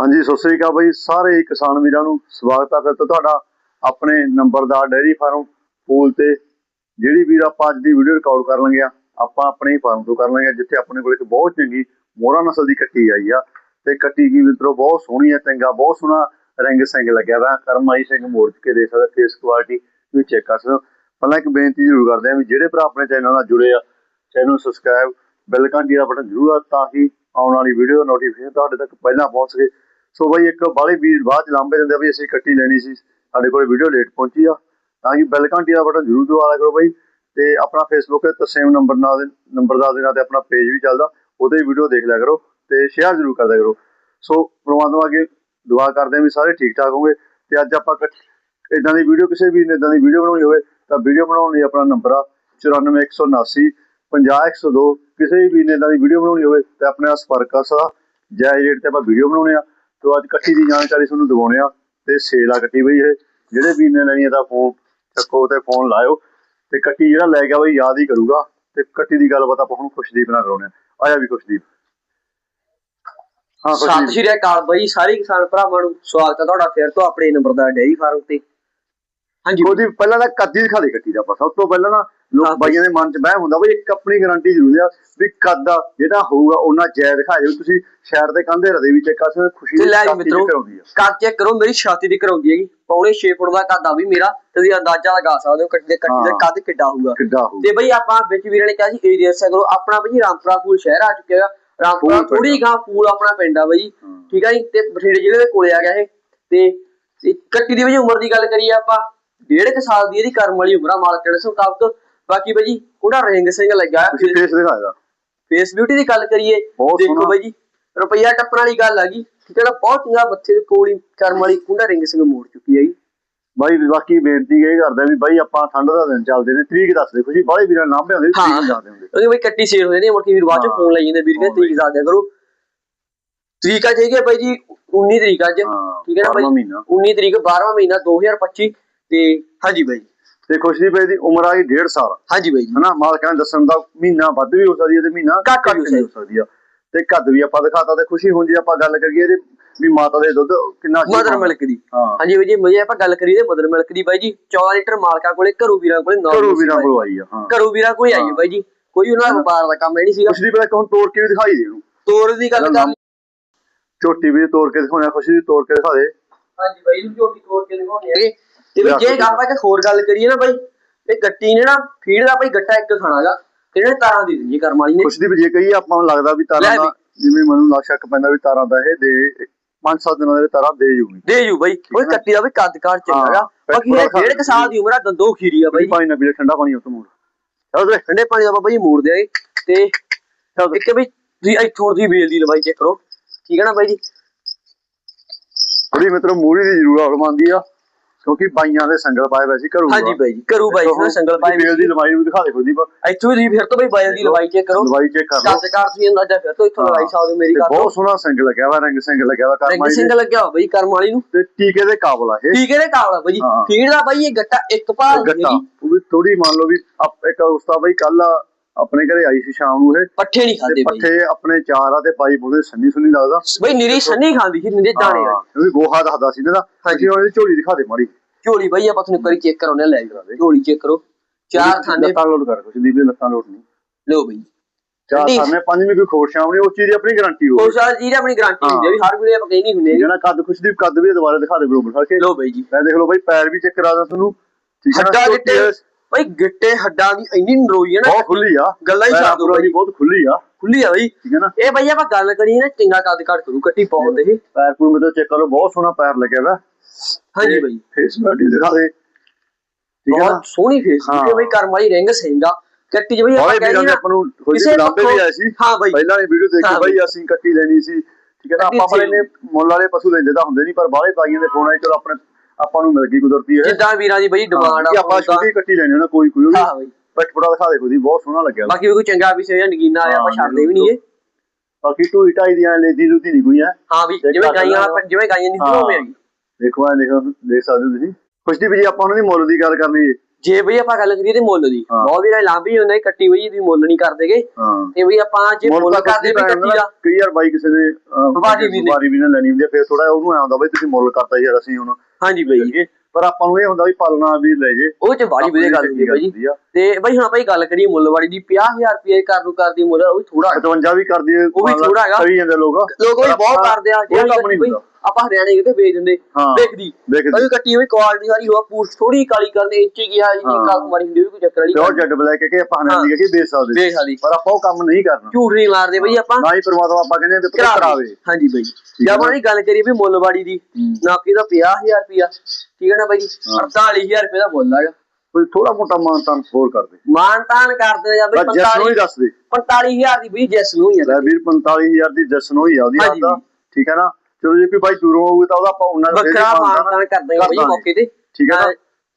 ਹਾਂਜੀ, ਸਤਿ ਸ੍ਰੀ ਅਕਾਲ ਬਾਈ। ਸਾਰੇ ਕਿਸਾਨ ਵੀਰਾਂ ਨੂੰ ਸਵਾਗਤ ਹੈ। ਫਿਰ ਤੋਂ ਤੁਹਾਡਾ ਆਪਣੇ ਨੰਬਰਦਾਰ ਡੇਅਰੀ ਫਾਰਮ ਫੂਲ ਤੇ ਜਿਹੜੀ ਵੀਰ ਆਪਾਂ ਅੱਜ ਦੀ ਵੀਡੀਓ ਰਿਕਾਰਡ ਕਰ ਲਾਂਗੇ ਆਪਾਂ ਆਪਣੇ ਹੀ ਫਾਰਮ ਤੋਂ ਕਰ ਲਾਂਗੇ ਜਿੱਥੇ ਆਪਣੇ ਕੋਲ ਇੱਕ ਬਹੁਤ ਚੰਗੀ ਮੋਹਰਾ ਨਸਲ ਦੀ ਕੱਟੀ ਆਈ ਆ। ਤੇ ਕੱਟੀ ਕੀ ਮਿੱਤਰੋ, ਬਹੁਤ ਸੋਹਣੀ ਹੈ ਚੰਗਾ, ਬਹੁਤ ਸੋਹਣਾ ਰੰਗ ਸਿੰਘ ਲੱਗਿਆ ਵਾ। ਕਰਮਾਈ ਸਿੰਘ ਮੋੜ ਕੇ ਦੇ ਸਕਦਾ ਫੇਸ ਕੁਆਲਿਟੀ ਵੀ ਚੈੱਕ ਕਰ ਸਕਦੇ ਹੋ। ਪਹਿਲਾਂ ਇੱਕ ਬੇਨਤੀ ਜ਼ਰੂਰ ਕਰਦੇ ਆ ਵੀ ਜਿਹੜੇ ਭਰਾ ਆਪਣੇ ਚੈਨਲ ਨਾਲ ਜੁੜੇ ਆ ਚੈਨਲ ਨੂੰ ਸਬਸਕ੍ਰਾਈਬ ਬੈਲ ਘੰਟੀ ਦਾ ਬਟਨ ਜ਼ਰੂਰ ਆ, ਤਾਂ ਕਿ ਆਉਣ ਵਾਲੀ ਵੀਡੀਓ ਦਾ ਨੋਟੀਫਿਕੇਸ਼ਨ ਤੁਹਾਡੇ ਤੱਕ ਪਹਿਲਾਂ ਪਹੁੰਚ ਸਕੇ। ਸੋ ਬਾਈ ਇੱਕ ਬਾਹਲੀ ਵੀਰ ਬਾਅਦ ਚ ਲਾਂਬੇ ਦਿੰਦੇ ਆ ਵੀ ਅਸੀਂ ਕੱਟੀ ਲੈਣੀ ਸੀ। ਸਾਡੇ ਕੋਲ ਵੀਡੀਓ ਲੇਟ ਪਹੁੰਚੀ ਆ। ਤਾਂ ਕਿ ਬੈਲ ਘੰਟੀ ਦਾ ਬਟਨ ਜ਼ਰੂਰ ਦਬਾ ਲਿਆ ਕਰੋ ਬਾਈ। ਤੇ ਆਪਣਾ ਫੇਸਬੁੱਕ ਤੇ ਸੇਮ ਨੰਬਰ ਨਾਲ ਦੇ ਨੰਬਰ ਦਾ ਦੇ ਨਾਲ ਤੇ ਆਪਣਾ ਪੇਜ ਵੀ ਚੱਲਦਾ। ਉਹਦੇ ਵੀਡੀਓ ਦੇਖ ਲਿਆ ਕਰੋ ਤੇ ਸ਼ੇਅਰ ਜ਼ਰੂਰ ਕਰਦਾ ਕਰੋ। ਸੋ ਪ੍ਰਮਾਤਮਾ ਅੱਗੇ ਦੁਆ ਕਰਦੇ ਹਾਂ ਵੀ ਸਾਰੇ ਠੀਕ ਠਾਕ ਹੋਗੇ ਤੇ ਅੱਜ ਆਪਾਂ ਇਦਾਂ ਦੀ ਵੀਡੀਓ ਕਿਸੇ ਵੀ ਨੇ ਇਦਾਂ ਦੀ ਵੀਡੀਓ ਬਣਾਉਣੀ ਹੋਵੇ ਤਾਂ ਵੀਡੀਓ ਬਣਾਉਣ ਲਈ ਆਪਣਾ ਨੰਬਰ ਆ 94179 50102 ਕਿਸੇ ਵੀ ਨੇ ਇਦਾਂ ਦੀ ਵੀਡੀਓ ਬਣਾਉਣੀ ਹੋਵੇ ਤੇ ਆਪਣੇ ਨਾਲ ਸੰਪਰਕ ਕਰ ਸਕਦਾ। ਜਾਇਜ਼ ਰੇਟ ਤੇ ਆਪਾਂ ਵੀਡੀਓ ਬਣਾਉਣੇ ਆ। ਤੇ ਅੱਜ ਕੱਟੀ ਦੀ ਜਾਣਕਾਰੀ ਤੁਹਾਨੂੰ ਦਿਵਾਉਣੇ ਆ ਤੇ ਸੇਲ ਆ ਕੱਟੀ ਬਈ ਇਹ ਜਿਹੜੇ ਵੀ ਨੇ ਲੈਣੀ ਆ ਤਾਂ ਫੋਨ ਚੱਕੋ ਤੇ ਫੋਨ ਲਾਇਓ ਤੇ ਕੱਟੀ ਜਿਹੜਾ ਲੈ ਗਿਆ ਬਈ ਯਾਦ ਹੀ ਕਰੂਗਾ ਤੇ ਕੱਟੀ ਦੀ ਗੱਲਬਾਤ ਆਪਾਂ ਹੁਣ ਖੁਸ਼ਦੀਪ ਨਾਲ ਕਰਾਉਣੇ ਆ ਆਇਆ ਵੀ ਖੁਸ਼ਦੀਪ। ਹਾਂ ਸਤਿ ਸ਼੍ਰੀ ਅਕਾਲ ਬਾਈ ਸਾਰੇ ਕਿਸਾਨ ਭਰਾਵਾਂ ਨੂੰ ਸਵਾਗਤ ਹੈ ਤੁਹਾਡਾ ਫਿਰ ਤੋਂ ਆਪਣੇ ਨੰਬਰ ਦਾ ਡੇਅਰੀ ਫਾਰਮ ਤੇ। ਹਾਂਜੀ। ਉਹਦੀ ਪਹਿਲਾਂ ਤਾਂ ਕੱਦ ਦਿਖਾ ਦੇ ਕੱਟੀ ਦਾ ਆਪਾਂ। ਸਭ ਤੋਂ ਪਹਿਲਾਂ ਨਾ ਲੋਕ ਬਈ। ਬਾਈਆਂ ਦੇ ਮਨ 'ਚ ਬਹਿ ਹੁੰਦਾ ਬਈ ਇੱਕ ਆਪਣੀ ਗਾਰੰਟੀ ਜ਼ਰੂਰ ਆ ਵੀ ਕੱਦ ਦਾ ਜਿਹੜਾ ਹੋਊਗਾ ਉਹਨਾਂ ਜੈ ਦਿਖਾ ਜਾਓ ਤੁਸੀਂ ਸ਼ਹਿਰ ਦੇ ਕੰਧੇ ਰਦੇ ਵੀ ਕਰ ਸਕਦੇ ਹੋ, ਖੁਸ਼ੀ ਦੀ ਛਾਤੀ ਆਉਂਦੀ ਆ। ਕੱਦ ਚੈੱਕ ਕਰੋ ਮੇਰੀ ਛਾਤੀ ਦੀ ਕਰਾਉਂਦੀ ਹੈਗੀ। ਪੌਣੇ 6 ਫੁੱਟ ਦਾ ਕੱਦ ਆ ਵੀ ਮੇਰਾ ਤੁਸੀਂ ਅੰਦਾਜ਼ਾ ਲਗਾ ਸਕਦੇ ਹੋ ਕੱਟੀ ਕੱਟੀ ਦਾ। ਕੱਦ ਕਿੱਡਾ ਹੋਊਗਾ। ਤੇ ਬਈ ਆਪਾਂ ਵਿੱਚ ਵੀਰਾਂ ਨੇ ਕਿਹਾ ਸੀ ਏਰੀਆ ਕਰੋ। ਆਪਣਾ ਬਈ ਰਾਮਪੁਰਾ ਫੂਲ ਸ਼ਹਿਰ ਆ ਚੁੱਕਿਆ ਹੈਗਾ। ਰਾਮਪੁਰਾ ਥੋੜੀ ਗਾਂ ਫੂਲ ਆਪਣਾ ਪਿੰਡ ਆ ਬਈ। ਠੀਕ ਆ ਜੀ? ਤੇ ਬਠਿੰਡੇ ਜ਼ਿਲ੍ਹੇ ਦੇ ਕੋਲੇ ਆ ਗਿਆ ਇਹ। ਤੇ ਕੱਟੀ ਦੀ ਬਈ ਉਮਰ ਦੀ ਗੱਲ ਕਰੀਏ ਆਪਾਂ। ਡੇਢ ਕੁ ਸਾਲ ਦੀ ਇਹਦੀ ਕਰਮ ਵਾਲੀ ਉਮਰ ਆ ਮਾਲਕ ਦੇ ਮੁਤਾਬਕ ਬਾਕੀ ਬਈ ਜੀ ਉਹਦਾ ਰਿੰਗ ਸਿੰਘ ਲੱਗਾ ਫੇਸ ਦਿਖਾ ਦਾ ਫੇਸ ਬਿਊਟੀ ਦੀ ਗੱਲ ਕਰੀਏ ਦੇਖੋ। ਬਾਈ ਜੀ ਰੁਪਈਆ ਟੱਪਣ ਵਾਲੀ ਗੱਲ ਆ ਗਈ ਜਿਹੜਾ ਬਹੁਤ ਚੰਗਾ ਬੱਚੇ ਦੇ ਕੋਲ ਹੀ ਕਰਮ ਵਾਲੀ ਕੁੰਡਾ ਰਿੰਗ ਸਿੰਘ ਮੋੜ ਚੁੱਕੀ ਹੈਗੀ ਬਾਈ ਬਾਕੀ ਬੇਨਤੀ ਇਹ ਕਰਦਾ ਵੀ ਬਾਈ ਆਪਾਂ ਠੰਡ ਦਾ ਦਿਨ ਚੱਲਦੇ ਨੇ ਤਰੀਕ ਦੱਸ ਦੇ ਖੁਸ਼ੀ ਬਾਹਲੇ ਵੀਰਾਂ ਨਾਮ ਹੁੰਦੇ। ਤਰੀਕ ਦੱਸ ਦਿੰਦੇ ਕਿਉਂਕਿ ਬਈ ਕੱਟੀ ਸੇਲ ਹੋ ਜਾਂਦੀ ਹੈ ਮੁੜ ਕੇ ਵੀਰ ਬਾਅਦ ਚ। ਫੋਨ ਲਈ ਜਾਂਦੇ ਵੀਰ ਕਹਿੰਦੇ ਤਰੀਕ ਦੱਸ ਦਿਆ ਕਰੋ। ਤਰੀਕ ਆ ਜਾਈਏ ਬਾਈ ਜੀ 19 ਤਰੀਕ ਅੱਜ ਠੀਕ ਹੈ ਨਾ ਬਾਈ? ਬਾਰਵਾਂ ਮਹੀਨਾ। 19 ਤਰੀਕ 12ਵਾਂ ਮਹੀਨਾ 2025 ਤੇ ਹਾਂਜੀ ਬਾਈ। ਤੇ ਖੁਸ਼ਦੀਪ ਬਾਈ ਦੀ ਉਮਰ ਆ ਗਈ 1.5 ਸਾਲ। ਹਾਂਜੀ ਬਾਈ ਜੀ। ਹਨਾ ਮਾਲਕਾਂ ਨੇ ਦੱਸਣ ਦਾ ਮਹੀਨਾ ਵੱਧ ਵੀ ਹੋ ਸਕਦੀ ਹੈ ਤੇ ਮਹੀਨਾ ਘੱਟ ਵੀ ਹੋ ਹੋ ਸਕਦੀ। ਆ। ਤੇ ਕੱਦ ਵੀ ਆਪਾਂ ਦਿਖਾਤਾ ਤੇ ਖੁਸ਼ੀ ਜੇ ਆਪਾਂ ਗੱਲ ਕਰੀਏ ਇਹਦੇ ਵੀ ਮਾਤਾ ਦੇ ਦੁੱਧ ਕਿੰਨਾ ਸੀ ਮਦਰ ਮਿਲਕ ਦੀ। ਹਾਂ। ਹਾਂਜੀ ਬਾਈ ਜੀ ਮੁਝੇ ਆਪਾਂ ਗੱਲ ਕਰੀਏ ਤੇ ਮਦਰ ਮਿਲਕ ਦੀ ਬਾਈ ਜੀ। 14 ਲੀਟਰ ਮਾਲਕਾ ਕੋਲੇ ਘਰੂ ਵੀਰਾਂ ਕੋਲੇ ਨੌ ਘਰੋਂ ਵੀਰਾਂ ਕੋਲ ਆਈ ਆ ਹਾਂ। ਘਰੂ ਵੀਰਾਂ ਕੋਲੇ ਆਈ ਹੈ। ਬਾਈ ਜੀ। ਕੋਈ ਉਹਨਾਂ ਦਾ ਵਪਾਰ ਦਾ ਕੰਮ ਹੈ ਨਹੀਂ ਸੀਗਾ। ਖੁਸ਼ਦੀਪ ਇੱਕ ਹੁਣ ਤੋੜ ਕੇ ਵੀ ਦਿਖਾਈ ਦੇ ਇਹਨੂੰ। ਤੋਰ ਦੀ ਗੱਲ ਕਰ ਝੋਟੀ ਵੀ ਤੋੜ ਕੇ ਦਿਖਾਉਣਾ ਖੁਸ਼ੀ ਦੀ ਤੋੜ ਕੇ ਦਿਖਾ ਦੇ। ਹਾਂਜੀ ਬਾਈ ਨੂੰ ਝੋਟੀ ਤੋੜ ਕੇ ਦਿਖਾਉਣੇ ਹੈਗੇ ਤੇ ਵੀ ਜੇ ਆਪਾਂ ਇੱਕ ਹੋਰ ਗੱਲ ਕਰੀਏ ਨਾ ਬਾਈ ਇਹ ਗੱਟੀ ਨੇ ਨਾ ਫੀਡ ਦਾ ਬਾਈ ਗੱਟਾ ਇੱਕ ਖਾਣਾਗਾ ਤੇ ਤਾਰਾਂ ਦੀ ਦਿੰਦੀ ਕਰਮ ਵਾਲੀ ਨੇ। ਖੁਸ਼ਦੀਪ ਜੇ ਕਹੀ ਆਪਾਂ ਨੂੰ ਲੱਗਦਾ ਵੀ ਤਾਰਾਂ ਦਾ ਜਿਵੇਂ ਮੈਨੂੰ ਲੱਗ ਸ਼ੱਕ ਪੈਂਦਾ ਵੀ ਤਾਰਾਂ ਦਾ ਇਹ ਦੇ 5-7 ਦਿਨਾਂ ਦੇ ਤਾਰਾਂ ਦੇ ਜੂਗੀ। ਦੇ ਜੂ ਬਾਈ। ਉਹ ਕੱਟੀ ਦਾ ਵੀ ਕੱਦ ਕਾਰ ਚੰਗਾਗਾ। ਬਾਕੀ ਇਹ ਡੇਢ ਕੁ ਸਾਲ ਦੀ ਉਮਰ ਆ ਦੰਦੋ ਖੀਰੀ ਆ ਬਾਈ। ਪਾਣੀ ਨਾ ਪੀਲੇ ਠੰਡਾ ਪਾਣੀ ਉਸ ਤੋਂ ਮੋੜ। ਚਲ ਠੰਡੇ ਪਾਣੀ ਦਾ ਜੀ ਮੋੜ ਦਿਆਂਗੇ। ਤੇ ਇੱਕ ਵੀ ਤੁਸੀਂ ਇੱਥੋਂ ਦੀ ਵੇਲ ਦੀ ਲਵਾਈ ਚੈੱਕ ਕਰੋ। ਠੀਕ ਹੈ ਨਾ ਬਾਈ ਜੀ? ਥੋੜੀ ਮਿੱਤਰੋ ਮੂਰੀ ਦੀ ਜ਼ਰੂਰ ਮੰਨਦੀ ਆ। ਕਿਉਂਕਿ ਬਾਈਆਂ ਦੇ ਸੰਗਲ ਪਾਏ ਵੈਸੀ ਘਰੋਂ ਹਾਂਜੀ ਬਾਈ ਜੀ ਕਰੂ ਬਾਈ ਨੇ ਸੰਗਲ ਪਾਈ ਬੇਲ ਦੀ ਲੰਬਾਈ ਵੀ ਦਿਖਾ ਦੇ ਖੁਦੀ ਇੱਥੋਂ ਦੀ ਫਿਰ ਤੋਂ ਬਾਈ ਬਾਈ ਦੀ ਲਵਾਈ ਚੈੱਕ ਕਰੋ। ਲੰਬਾਈ ਚੈੱਕ ਕਰ ਲਓ। ਕੱਦ ਕਾਰ ਤੁਸੀਂ ਅੰਦਾਜ਼ਾ ਫਿਰ ਤੋਂ ਇੱਥੋਂ ਲਵਾਈ ਸਕਦੇ ਮੇਰੀ ਗੱਲ ਬਹੁਤ ਸੋਹਣਾ ਸਿੰਗ ਲੱਗਿਆ ਵਾ ਰੰਗ ਸਿੰਗ ਲੱਗਿਆ ਵਾ ਕਰਮਾਈ ਸਿੰਘ ਦੇ। ਲੱਗਿਆ ਹੋਇਆ ਬਾਈ ਕਰਮ ਵਾਲੀ ਨੂੰ। ਤੇ ਟੀਕੇ ਦੇ ਕਾਬਲ ਆ ਇਹ। ਹੈ ਦੇ ਕਾਬਲਾ ਬਾਈ ਜੀ। ਹਾਂ। ਫੀਡ ਦਾ ਬਾਈ ਇਹ ਗੱਟਾ ਇੱਕ ਦੀ ਗੱਟਾ। ਉਹ ਵੀ ਥੋੜੀ ਮੰਨ ਲਓ ਵੀ ਇੱਕ ਉਸਤਾ ਬਈ ਕੱਲ ਆਪਣੇ ਘਰੇ ਆਈ ਸੀ ਸ਼ਾਮ ਨੂੰ ਇਹ। ਪੱਠੇ ਨਹੀਂ ਖਾਦੇ ਬਾਈ। ਪੱਠੇ ਆਪਣੇ ਚਾਰ ਆ ਤੇ ਪਾਈ ਬੋਦੇ ਸੰਨੀ ਸੁਨੀ ਲੱਗਦਾ। ਬਾਈ ਨਿਰੀ ਸੰਨੀ ਖਾਂਦੀ ਸੀ ਨਿਰੇ ਦਾਣੇ ਆ ਕਿਉਂਕਿ ਗੋਹਾ ਦੱਸਦਾ ਸੀ ਨਾ। ਹਾਂਜੀ। ਉਹਦੀ ਝੋਲੀ ਦਿਖਾ ਦੇ ਮਾੜੀ। ਝੋਲੀ ਬਾਈ ਆਪਾਂ ਤੁਹਾਨੂੰ ਕਰੀ ਚੈੱਕ ਕਰਾਉਣੇ ਲੈ ਜਾਓ ਝੋਲੀ ਚੈੱਕ ਕਰੋ। ਚਾਰ ਥਾਨੇ ਲੱਤਾਂ ਲੋਡ ਕਰ ਕੁਛ ਦੀ ਵੀ ਲੱਤਾਂ ਲੋਡ ਨਹੀਂ। ਲਓ ਬਾਈ। ਚਾਰ। ਥਾਨੇ ਪੰਜਵੀਂ ਕੋਈ ਖੋਰ ਸ਼ਾਮ ਨਹੀਂ ਉਸ ਚੀਜ਼ ਦੀ ਆਪਣੀ ਗਾਰੰਟੀ ਹੋ ਉਹ ਸਾਲ ਜੀ ਦੀ ਆਪਣੀ ਗਾਰੰਟੀ ਹੁੰਦੀ ਹੈ ਵੀ ਹਰ ਵੀਡੀਓ ਆਪਾਂ ਕਹਿੰਦੀ ਹੁੰਦੇ। ਜਿਹੜਾ ਕੱਦ ਖੁਸ਼ਦੀਪ ਕੱਦ ਵੀ ਦੁਬਾਰਾ ਦਿਖਾ ਦੇ ਬਰੋਬਰ ਕਰਕੇ ਲਓ ਬਾਈ ਜੀ। ਮੈਂ ਦੇਖ ਲਓ ਬਾਈ ਪੈਰ ਵੀ ਚੈੱਕ ਕਰਾ ਦਾਂ ਤੁਹਾਨੂੰ। ਠੀਕ ਹੈ ਨਾ? ਹੱਡਾਂ ਝੋਟੀ ਗਿੱਟੇ ਹੱਡਾਂ ਦੀ ਇੰਨੀ ਨਰੋਈ ਹੈ ਨਾ ਬਹੁਤ ਖੁੱਲੀ ਆ। ਗੱਲਾਂ ਹੀ ਛੱਡ ਦੋ ਦੀ ਬਾਈ ਬਹੁਤ ਖੁੱਲੀ ਆ। ਖੁੱਲੀ ਆ ਬਾਈ। ਠੀਕ ਹੈ ਨਾ? ਇਹ ਬਾਈ ਆਪਾਂ ਗੱਲ ਕਰੀਏ ਨਾ ਚੰਗਾ ਕੱਦ ਘੱਟ ਕਰੂ ਕੱਟੀ ਬਹੁਤ ਇਹ ਪੈਰ ਪੂਰ ਮੇਰੇ ਚੈੱਕ ਕਰੋ ਬਹੁਤ ਸੋਹਣਾ ਪੈਰ ਲੱਗਿਆ ਵਾ। ਹਾਂਜੀ ਬਾਈ। ਫੇਸ ਬੈਡੀ ਦਿਖਾ ਦੇ। ਠੀਕ ਹੈ ਨਾ? ਬਹੁਤ ਸੋਹਣੀ ਫੇਸ ਹਾਂ। ਹੈ ਬਾਈ ਕਰਮ ਵਾਲੀ ਰਿੰਗ ਸਿੰਘਾ ਕੱਟੀ ਜਿਵੇਂ ਆਪਾਂ ਕਹਿੰਦੇ ਨੇ ਆਪਾਂ ਨੂੰ ਕਿਸੇ ਲਾਂਬੇ ਵੀ ਆਏ ਸੀ। ਹਾਂ ਬਾਈ। ਪਹਿਲਾਂ ਇਹ ਵੀਡੀਓ ਦੇਖ ਬਾਈ ਅਸੀਂ ਕੱਟੀ ਲੈਣੀ ਸੀ। ਠੀਕ ਹੈ ਨਾ? ਕੱਟੀ ਆਪਾਂ। ਨੇ ਮੁੱਲ ਵਾਲੇ ਪਸ਼ੂ ਲੈਂਦੇ ਤਾਂ ਹੁੰਦੇ ਨਹੀਂ ਪਰ ਬਾਲੇ ਪਾਈਆਂ ਦੇ ਫੋਨ ਆਏ ਚਲੋ ਆਪਣੇ ਆਪਾਂ ਨੂੰ ਮਿਲ ਗਈ ਕੁਦਰਤੀ ਹੈ ਜਿੱਦਾਂ ਵੀਰਾਂ ਦੀ ਬਾਈ ਡਿਮਾਂਡ ਆ ਆਪਾਂ ਛੋਟੀ ਕੱਟੀ ਲੈਣੀ ਨਾ ਕੋਈ ਕੋਈ ਹਾਂ ਬਾਈ। ਦਿਖਾ ਦੇ ਕੋਈ ਬਹੁਤ ਸੋਹਣਾ ਲੱਗਿਆ। ਬਾਕੀ ਵੀ ਕੋਈ ਚੰਗਾ ਵੀ ਜਾਂ ਨਗੀਨਾ ਆ ਆਪਾਂ ਹਾਂ, ਛੱਡਦੇ ਵੀ ਨਹੀਂ ਇਹ। ਬਾਕੀ ਟੂਈ ਟਾਈ ਦੀਆਂ ਲੈਦੀ ਲੁਦੀ ਨਹੀਂ ਕੋਈ ਹੈ ਹਾਂ ਵੀ ਜਿਵੇਂ ਗਾਈਆਂ ਜਿਵੇਂ ਗਾਈਆਂ ਨਹੀਂ ਉਵੇਂ ਹੈਗੀ। ਦੇਖੋ ਆ ਦੇਖੋ ਦੇਖ ਸਕਦੇ ਹੋ ਤੁਸੀਂ। ਖੁਸ਼ਦੀਪ ਜੀ ਆਪਾਂ ਉਹਨਾਂ ਦੀ ਮੁੱਲ ਦੀ ਗੱਲ ਕਰਨੀ ਜੇ ਬਈ ਆਪਾਂ ਗੱਲ ਕਰੀਏ ਤੇ ਮੁੱਲ ਦੀ ਹਾਂ। ਬਹੁਤ ਵੀਰਾਂ ਲਾਂਭੀ ਹੁੰਦਾ ਇਹ ਕੱਟੀ ਬਈ ਦੀ ਮੁੱਲ ਨਹੀਂ ਕਰਦੇਗੇ ਹਾਂ। ਤੇ ਬਈ ਆਪਾਂ ਜੇ ਮੁੱਲ ਕਰਦੇ ਵੀ ਕੱਟੀ ਦਾ ਕਈ ਵਾਰ ਬਾਈ ਕਿਸੇ ਅਹ, ਵਪਾਰੀ ਵੀ ਨੇ। ਲੈਣੀ ਹੁੰਦੀ ਆ ਫਿਰ ਥੋੜਾ ਉਹਨੂੰ ਆਉਂਦਾ ਬਈ ਤੁਸੀਂ ਮੁੱਲ ਕਰਤਾ ਯਾਰ ਅਸੀਂ ਹੁਣ ਹਾਂਜੀ ਬਈ। ਪਰ ਆਪਾਂ ਨੂੰ ਇਹ ਹੁੰਦਾ ਵੀ ਪਾਲਣਾ ਵੀ ਲੈ ਜੇ। ਉਹ ਚ ਬਾੜੀ ਵਧੀਆ ਗੱਲ ਹੁੰਦੀ ਬਾਈ। ਜੀ ਤੇ ਬਈ ਹੁਣ ਆਪਾਂ ਇਹ ਗੱਲ ਕਰੀਏ ਮੁੱਲ ਵਾਲੀ ਦੀ 50000 ਰੁਪਏ ਕਰ ਨੂੰ ਕਰਦੀ ਮੁੱਲ ਉਹ ਵੀ ਥੋੜਾ 55 ਵੀ ਕਰਦੀ ਉਹ ਵੀ ਥੋੜ੍ਹਾ ਹੈਗਾ। ਕਰੀ ਜਾਂਦੇ ਲੋਕ। ਲੋਕ ਵੀ ਬਹੁਤ ਕਰਦੇ ਆ ਉਹ ਕੰਮ ਨਹੀਂ ਹੁੰਦਾ। ਆਪਾਂ ਹਰਿਆਣੇ ਕਿਤੇ ਵੇਚ ਦਿੰਦੇ। ਹਾਂ। ਦੇਖਦੀ। ਉਹ ਕੱਟੀ ਹੋਈ ਕੁਆਲਿਟੀ ਸਾਰੀ ਹੋਆ ਪੂਛ ਥੋੜੀ ਕਾਲੀ ਕਰਨੇ ਇੰਚੀ ਗਿਆ ਜਿੰਨੀ ਹਾਂ। ਕਾਲ ਮਾਰੀ ਹੁੰਦੀ ਉਹ ਵੀ ਕੋਈ ਚੱਕਰ ਵਾਲੀ ਪਿਓਰ ਜੱਡ ਬਲੈਕ ਕੇ ਆਪਾਂ ਦੀ ਕਿ ਵੇਚ ਸਕਦੇ। ਵੇਚ ਸਕਦੀ। ਪਰ ਆਪਾਂ ਉਹ ਕੰਮ ਨਹੀਂ ਕਰਨਾ। ਝੂਠ ਨਹੀਂ ਮਾਰਦੇ ਬਈ ਆਪਾਂ। ਨਾ ਹੀ ਪਰਮਾਤਮਾ ਆਪਾਂ ਕਹਿੰਦੇ ਆ ਵੀ ਕਰਾਵੇ। ਹਾਂਜੀ ਬਾਈ। ਜੇ ਹੈ ਆਪਾਂ ਇਹ ਗੱਲ ਕਰੀਏ ਵੀ ਮੁੱਲ ਵਾੜੀ ਦੀ ਹੂੰ। ਨਾਪੀ ਦਾ 50000 ਰੁਪਿਆ ਠੀਕ ਹੈ ਨਾ ਬਾਈ? ਜੀ 48000 ਰੁਪਏ ਦਾ ਮੁੱਲ ਹੈਗਾ ਕੋਈ ਥੋੜਾ ਮੋਟਾ ਮਾਨਤਾਨ ਹੋਰ ਕਰ ਦੇ। ਮਾਨ ਤਾਨ ਕਰਦੇ ਜਾਂ ਬਈ ਬਸ ਜੈਸ ਨੂੰ ਹੀ 45 ਦੱਸ ਦੇ। 45000 ਦੀ ਬਈ ਜੈਸ ਨੂੰ ਹੀ ਆ। ਵੀਰ 45000 ਦੀ ਜਸ਼ਨ ਹੋਈ ਆ ਉਹਦੀ ਹਾਂਜੀ। ਆਦਾ ਠੀਕ ਹੈ ਨਾ? ਚਲੋ ਜੇ ਕੋਈ ਬਾਈ ਦੂਰੋਂ ਹੋਊਗਾ ਤਾਂ ਉਹਦਾ ਆਪਾਂ ਉਹਨਾਂ ਦਾ ਵੱਖਰਾ ਮਾਨ ਤਾਨ ਕਰਦੇ ਆ ਬਾਈ ਮੌਕੇ ਤੇ। ਠੀਕ ਹੈ ਨਾ?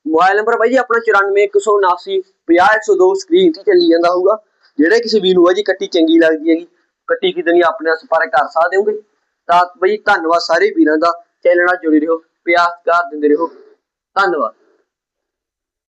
ਮੋਬਾਈਲ ਨੰਬਰ ਬਾਈ ਜੀ ਆਪਣਾ 94179 50102 ਸਕਰੀਨ ਤੇ ਚੱਲੀ ਜਾਂਦਾ ਹੋਊਗਾ। ਜਿਹੜੇ ਕਿਸੇ ਵੀ ਨੂੰ ਆ ਜੀ ਕੱਟੀ ਚੰਗੀ ਲੱਗਦੀ ਹੈਗੀ ਕੱਟੀ ਨਹੀਂ ਆਪਣੇ ਨਾਲ ਸੰਪਰਕ ਕਰ ਸਕਦੇ ਹੋਗੇ ਤਾਂ ਬਾਈ ਧੰਨਵਾਦ ਸਾਰੇ ਵੀਰਾਂ ਦਾ। ਚੈਨਲ ਨਾਲ ਜੁੜੇ ਰਹੋ ਪਿਆਰ ਕਰ ਦਿੰਦੇ ਰਹੋ। ਧੰਨਵਾਦ।